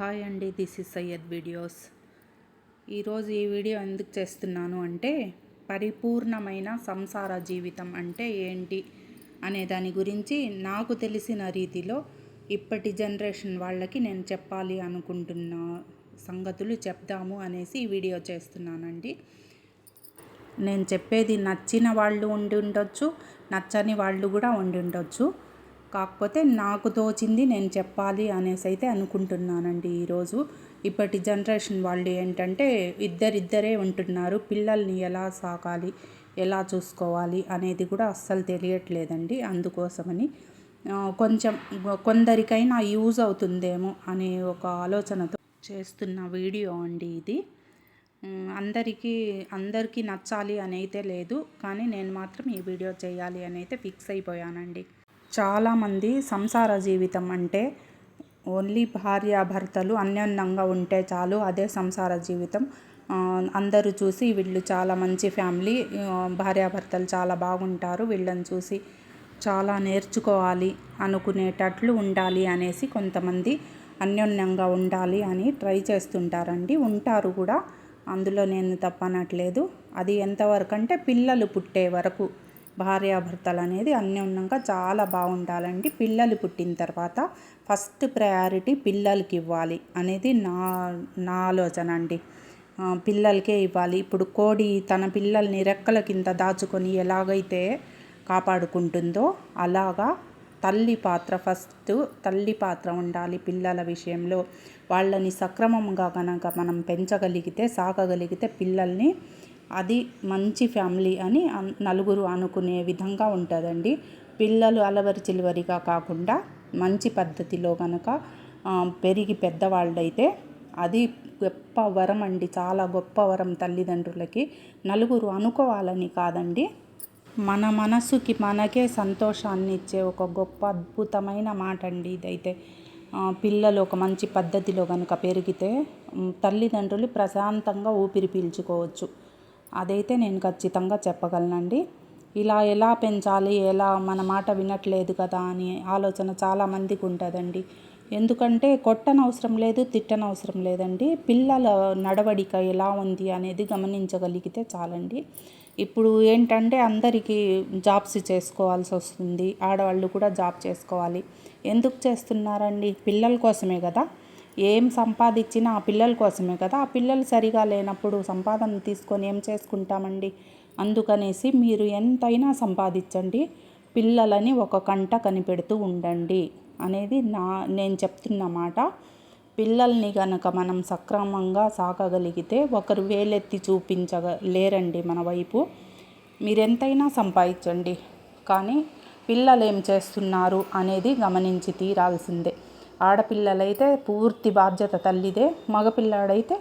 Hi అండి this is Syed videos. ఈరోజు ఈ వీడియో ఎందుకు చేస్తున్నాను అంటే పరిపూర్ణమైన సంసార జీవితం అంటే ఏంటి అనే దాని గురించి నాకు తెలిసిన రీతిలో ఇప్పటి జనరేషన్ వాళ్ళకి నేను చెప్పాలి అనుకుంటున్న సంగతులు చెప్దాము అనేసి ఈ వీడియో చేస్తున్నానండి. నేను చెప్పేది నచ్చిన వాళ్ళు ఉండి ఉండొచ్చు నచ్చని వాళ్ళు కూడా ఉండి ఉండొచ్చు. కాకపోతే నాకు తోచింది నేను చెప్పాలి అనేసి అయితే అనుకుంటున్నానండి ఈరోజు. ఇప్పటి జనరేషన్ వాళ్ళు ఏంటంటే ఇద్దరిద్దరే ఉంటున్నారు. పిల్లల్ని ఎలా సాకాలి ఎలా చూసుకోవాలి అనేది కూడా అస్సలు తెలియట్లేదండి. అందుకోసమని కొంచెం కొందరికైనా యూజ్ అవుతుందేమో అనే ఒక ఆలోచనతో చేస్తున్న వీడియో అండి ఇది. అందరికీ అందరికీ నచ్చాలి అని అయితే లేదు. కానీ నేను మాత్రం ఈ వీడియో చేయాలి అని అయితే ఫిక్స్ అయిపోయానండి. చాలామంది సంసార జీవితం అంటే ఓన్లీ భార్యాభర్తలు అన్యోన్యంగా ఉంటే చాలు అదే సంసార జీవితం. అందరూ చూసి వీళ్ళు చాలా మంచి ఫ్యామిలీ భార్యాభర్తలు చాలా బాగుంటారు వీళ్ళని చూసి చాలా నేర్చుకోవాలి అనుకునేటట్లు ఉండాలి అనేసి కొంతమంది అన్యోన్యంగా ఉండాలి అని ట్రై చేస్తుంటారండి. ఉంటారు కూడా. అందులో నేను తప్పనట్లేదు. అది ఎంతవరకు అంటే పిల్లలు పుట్టే వరకు భార్యాభర్తలు అనేది అన్యోన్యంగా చాలా బాగుండాలండి. పిల్లలు పుట్టిన తర్వాత ఫస్ట్ ప్రయారిటీ పిల్లలకి ఇవ్వాలి అనేది నా నా ఆలోచన అండి. పిల్లలకే ఇవ్వాలి. ఇప్పుడు కోడి తన పిల్లల్ని రెక్కల కింద దాచుకొని ఎలాగైతే కాపాడుకుంటుందో అలాగా తల్లి పాత్ర ఫస్ట్ తల్లి పాత్ర ఉండాలి పిల్లల విషయంలో. వాళ్ళని సక్రమంగా కనుక మనం పెంచగలిగితే సాకగలిగితే పిల్లల్ని అది మంచి ఫ్యామిలీ అని నలుగురు అనుకునే విధంగా ఉంటుందండి. పిల్లలు అలవరి చిలువరిగా కాకుండా మంచి పద్ధతిలో కనుక పెరిగి పెద్దవాళ్ళైతే అది గొప్ప వరం అండి. చాలా గొప్ప వరం తల్లిదండ్రులకి. నలుగురు అనుకోవాలని కాదండి. మన మనసుకి మనకే సంతోషాన్ని ఇచ్చే ఒక గొప్ప అద్భుతమైన మాట అండి ఇదైతే పిల్లలు ఒక మంచి పద్ధతిలో కనుక పెరిగితే తల్లిదండ్రులు ప్రశాంతంగా ఊపిరి పీల్చుకోవచ్చు. అదైతే నేను ఖచ్చితంగా చెప్పగలనండి. ఇలా ఎలా పెంచాలి ఎలా మన మాట వినట్లేదు కదా అని ఆలోచన చాలామందికి ఉంటుందండి. ఎందుకంటే కొట్టనవసరం లేదు తిట్టనవసరం లేదండి. పిల్లల నడవడిక ఎలా ఉంది అనేది గమనించగలిగితే చాలండి. ఇప్పుడు ఏంటంటే అందరికీ జాబ్స్ చేసుకోవాల్సి వస్తుంది ఆడవాళ్ళు కూడా జాబ్ చేసుకోవాలి. ఎందుకు చేస్తున్నారండి? పిల్లల కోసమే కదా. ఏం సంపాదించినా ఆ పిల్లల కోసమే కదా. ఆ పిల్లలు సరిగా లేనప్పుడు సంపాదన తీసుకొని ఏం చేసుకుంటామండి? అందుకనేసి మీరు ఎంతైనా సంపాదించండి. పిల్లలని ఒక కంట కనిపెడుతూ ఉండండి అనేది నా నేను చెప్తున్న మాట. పిల్లల్ని గనక మనం సక్రమంగా సాకగలిగితే ఒకరు వేలెత్తి చూపించగ లేరండి మన వైపు. మీరెంతైనా సంపాదించండి. కానీ పిల్లలు ఏం చేస్తున్నారు అనేది గమనించి తీరాల్సిందే. ఆడపిల్లలైతే పూర్తి బాధ్యత తల్లిదే మగపిల్లాడైతే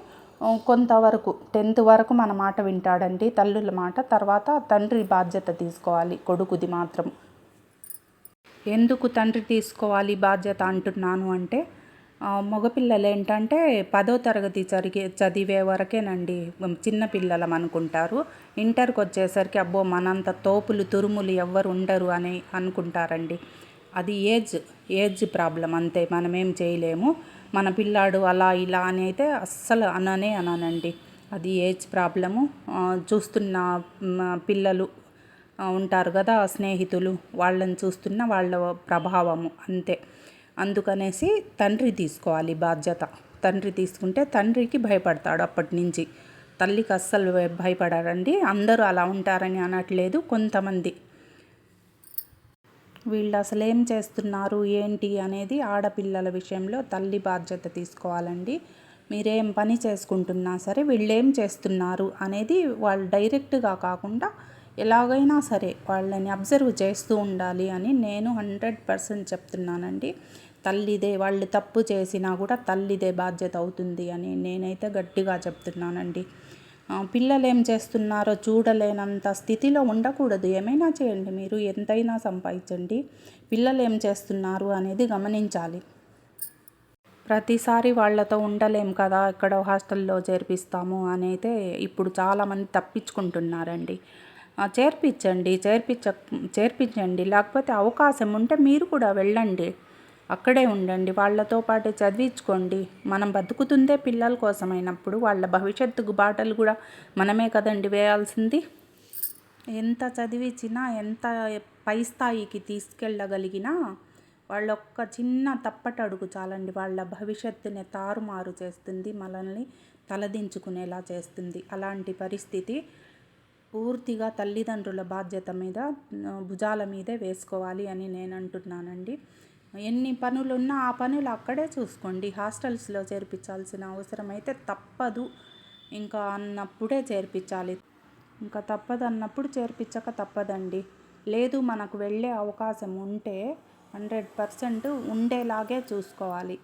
కొంతవరకు టెన్త్ వరకు మన మాట వింటాడండి తల్లుల మాట. తర్వాత తండ్రి బాధ్యత తీసుకోవాలి కొడుకుది మాత్రం. ఎందుకు తండ్రి తీసుకోవాలి బాధ్యత అంటున్నాను అంటే మగపిల్లలు ఏంటంటే పదో తరగతి జరిగే చదివే వరకేనండి చిన్నపిల్లలం అనుకుంటారు. ఇంటర్కి వచ్చేసరికి అబ్బో మనంత తోపులు తురుములు ఎవ్వరు ఉండరు అని అనుకుంటారండి. అది ఏజ్ ఏజ్ ప్రాబ్లం అంతే. మనం ఏం చేయలేము. మన పిల్లాడు అలా ఇలా అని అయితే అస్సలు అననే అననండి. అది ఏజ్ ప్రాబ్లము. చూస్తున్న పిల్లలు ఉంటారు కదా స్నేహితులు వాళ్ళని చూస్తున్న వాళ్ళ ప్రభావము అంతే. అందుకనేసి తండ్రి తీసుకోవాలి బాధ్యత. తండ్రి తీసుకుంటే తండ్రికి భయపడతాడు అప్పటి నుంచి. తల్లికి అస్సలు భయపడారండి. అందరూ అలా ఉంటారని అనట్లేదు కొంతమంది. వీళ్ళు అసలు ఏం చేస్తున్నారు ఏంటి అనేది ఆడపిల్లల విషయంలో తల్లి బాధ్యత తీసుకోవాలండి. మీరేం పని చేసుకుంటున్నా సరే వీళ్ళు ఏం చేస్తున్నారు అనేది వాళ్ళు డైరెక్ట్గా కాకుండా ఎలాగైనా సరే వాళ్ళని అబ్జర్వ్ చేస్తూ ఉండాలి అని నేను హండ్రెడ్ పర్సెంట్ చెప్తున్నానండి. తల్లిదే వాళ్ళు తప్పు చేసినా కూడా తల్లిదే బాధ్యత అవుతుంది అని నేనైతే గట్టిగా చెప్తున్నానండి. పిల్లలు ఏం చేస్తున్నారో చూడలేనంత స్థితిలో ఉండకూడదు. ఏమైనా చేయండి మీరు ఎంతైనా సంపాదించండి. పిల్లలు ఏం చేస్తున్నారు అనేది గమనించాలి. ప్రతిసారి వాళ్ళతో ఉండలేం కదా ఇక్కడ హాస్టల్లో చేర్పిస్తాము అని అయితే ఇప్పుడు చాలామంది తప్పించుకుంటున్నారండి. చేర్పించండి చేర్పించ చేర్పించండి. లేకపోతే అవకాశం ఉంటే మీరు కూడా వెళ్ళండి. అక్కడే ఉండండి వాళ్ళతో పాటు చదివించుకోండి. మనం బతుకుతుందే పిల్లల కోసమైనప్పుడు వాళ్ళ భవిష్యత్తుకు బాటలు కూడా మనమే కదండి వేయాల్సింది. ఎంత చదివించినా ఎంత పై స్థాయికి తీసుకెళ్ళగలిగినా వాళ్ళొక్క చిన్న తప్పటడుగు చాలండి. వాళ్ళ భవిష్యత్తుని తారుమారు చేస్తుంది మనల్ని తలదించుకునేలా చేస్తుంది. అలాంటి పరిస్థితి పూర్తిగా తల్లిదండ్రుల బాధ్యత మీద భుజాల మీదే వేసుకోవాలి అని నేను అంటున్నానండి ఎన్ని పనులున్నా ఆ పనులు అక్కడే చూసుకోండి. హాస్టల్స్లో చేర్పించాల్సిన అవసరం అయితే తప్పదు. ఇంకా అన్నప్పుడే చేర్పించాలి. ఇంకా తప్పదు అన్నప్పుడు చేర్పించక తప్పదండి. లేదు మనకు వెళ్ళే అవకాశం ఉంటే హండ్రెడ్ పర్సెంట్ ఉండేలాగే చూసుకోవాలి.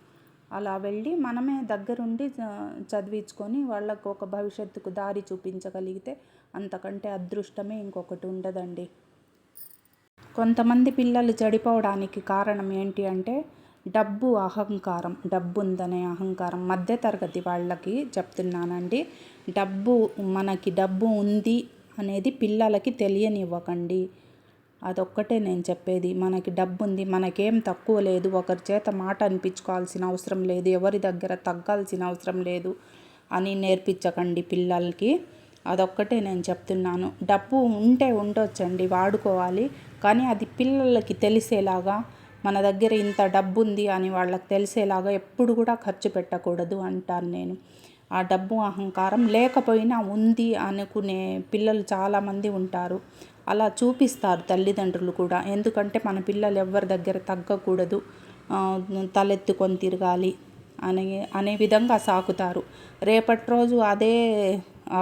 అలా వెళ్ళి మనమే దగ్గరుండి చదివించుకొని వాళ్ళకు ఒక భవిష్యత్తుకు దారి చూపించగలిగితే అంతకంటే అదృష్టమే ఇంకొకటి ఉండదండి. కొంతమంది పిల్లలు చెడిపోవడానికి కారణం ఏంటి అంటే డబ్బు అహంకారం డబ్బు ఉందనే అహంకారం. మధ్యతరగతి వాళ్ళకి చెప్తున్నానండి డబ్బు మనకి డబ్బు ఉంది అనేది పిల్లలకి తెలియనివ్వకండి. అదొక్కటే నేను చెప్పేది మనకి డబ్బు ఉంది మనకేం తక్కువ లేదు ఒకరి చేత మాట అనిపించుకోవాల్సిన అవసరం లేదు ఎవరి దగ్గర తగ్గాల్సిన అవసరం లేదు అని నేర్పించకండి పిల్లలకి. అదొక్కటే నేను చెప్తున్నాను. డబ్బు ఉంటే ఉండొచ్చండి వాడుకోవాలి. కానీ అది పిల్లలకి తెలిసేలాగా మన దగ్గర ఇంత డబ్బు ఉంది అని వాళ్ళకి తెలిసేలాగా ఎప్పుడు కూడా ఖర్చు పెట్టకూడదు అంటాను నేను. ఆ డబ్బు అహంకారం లేకపోయినా ఉంది అనుకునే పిల్లలు చాలామంది ఉంటారు. అలా చూపిస్తారు తల్లిదండ్రులు కూడా. ఎందుకంటే మన పిల్లలు ఎవరి దగ్గర తగ్గకూడదు. తలెత్తుకొని తిరగాలి అనే అనే విధంగా సాకుతారు రేపటి రోజు అదే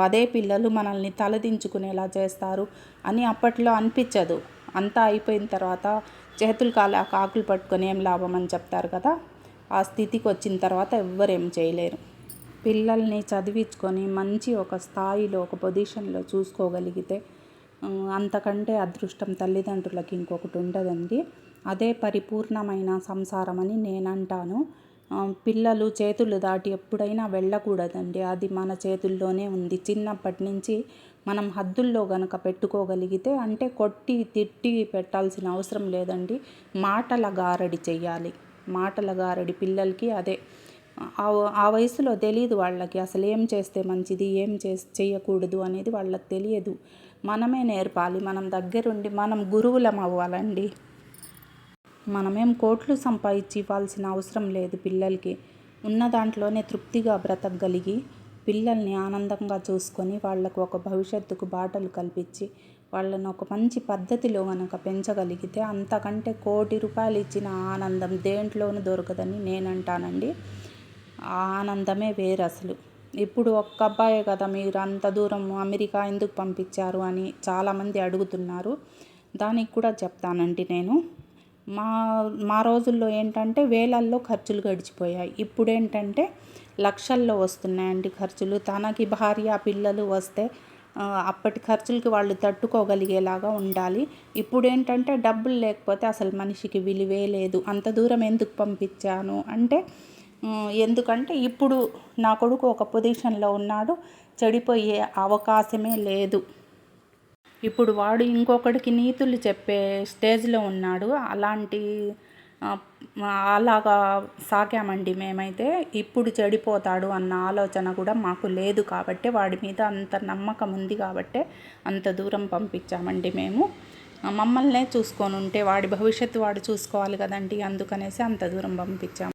అదే పిల్లలు మనల్ని తలదించుకునేలా చేస్తారు అని అప్పట్లో అనిపించదు. అంతా అయిపోయిన తర్వాత చేతులు కాల కాకులు పట్టుకొని ఏం లాభం అని చెప్తారు కదా ఆ స్థితికి వచ్చిన తర్వాత ఎవ్వరేం చేయలేరు. పిల్లల్ని చదివించుకొని మంచి ఒక స్థాయిలో ఒక పొజిషన్లో చూసుకోగలిగితే అంతకంటే అదృష్టం తల్లిదండ్రులకి ఇంకొకటి ఉండదండి. అదే పరిపూర్ణమైన సంసారం అని నేను అంటాను పిల్లలు చేతులు దాటి ఎప్పుడైనా వెళ్ళకూడదండి. అది మన చేతుల్లోనే ఉంది. చిన్నప్పటి నుంచి మనం హద్దుల్లో గనక పెట్టుకోగలిగితే అంటే కొట్టి తిట్టి పెట్టాల్సిన అవసరం లేదండి. మాటల గారడి చెయ్యాలి. మాటల గారడి పిల్లలకి అదే. ఆ వయసులో తెలియదు వాళ్ళకి అసలు ఏం చేస్తే మంచిది ఏం చే చేయకూడదు అనేది వాళ్ళకి తెలియదు. మనమే నేర్పాలి. మనం దగ్గరుండి మనం గురువులం అవ్వాలండి. మనమేం కోట్లు సంపాదించి ఇవ్వాల్సిన అవసరం లేదు పిల్లలకి. ఉన్న దాంట్లోనే తృప్తిగా బ్రతకగలిగి పిల్లల్ని ఆనందంగా చూసుకొని వాళ్ళకు ఒక భవిష్యత్తుకు బాటలు కల్పించి వాళ్ళను ఒక మంచి పద్ధతిలో కనుక పెంచగలిగితే అంతకంటే కోటి రూపాయలు ఇచ్చిన ఆనందం దేంట్లోనూ దొరకదని నేను అంటానండి ఆ ఆనందమే వేరు అసలు ఇప్పుడు ఒక్క అబ్బాయే కదా మీరు అంత దూరం అమెరికా ఎందుకు పంపించారు అని చాలామంది అడుగుతున్నారు. దానికి కూడా చెప్తానండి నేను. మా మా రోజుల్లో ఏంటంటే వేలల్లో ఖర్చులు గడిచిపోయాయి. ఇప్పుడు ఏంటంటే లక్షల్లో వస్తున్నాయండి ఖర్చులు. తనకి భార్య పిల్లలు వస్తే అప్పటి ఖర్చులకి వాళ్ళు తట్టుకోగలిగేలాగా ఉండాలి. ఇప్పుడు ఏంటంటే డబ్బులు లేకపోతే అసలు మనిషికి విలువే లేదు. అంత దూరం ఎందుకు పంపించాను? అంటే ఎందుకంటే ఇప్పుడు నా కొడుకు ఒక పొజిషన్లో ఉన్నాడు. చెడిపోయే అవకాశమే లేదు. ఇప్పుడు వాడు ఇంకొకడికి నీతులు చెప్పే స్టేజ్లో ఉన్నాడు. అలాంటి అలాగా సాగామండి మేమైతే. ఇప్పుడు చెడిపోతాడు అన్న ఆలోచన కూడా మాకు లేదు కాబట్టి వాడి మీద అంత నమ్మకం ఉంది కాబట్టి అంత దూరం పంపించామండి మేము. మమ్మల్నే చూసుకొని ఉంటే వాడి భవిష్యత్తు వాడు చూసుకోవాలి కదండి అందుకనేసి అంత దూరం పంపించాము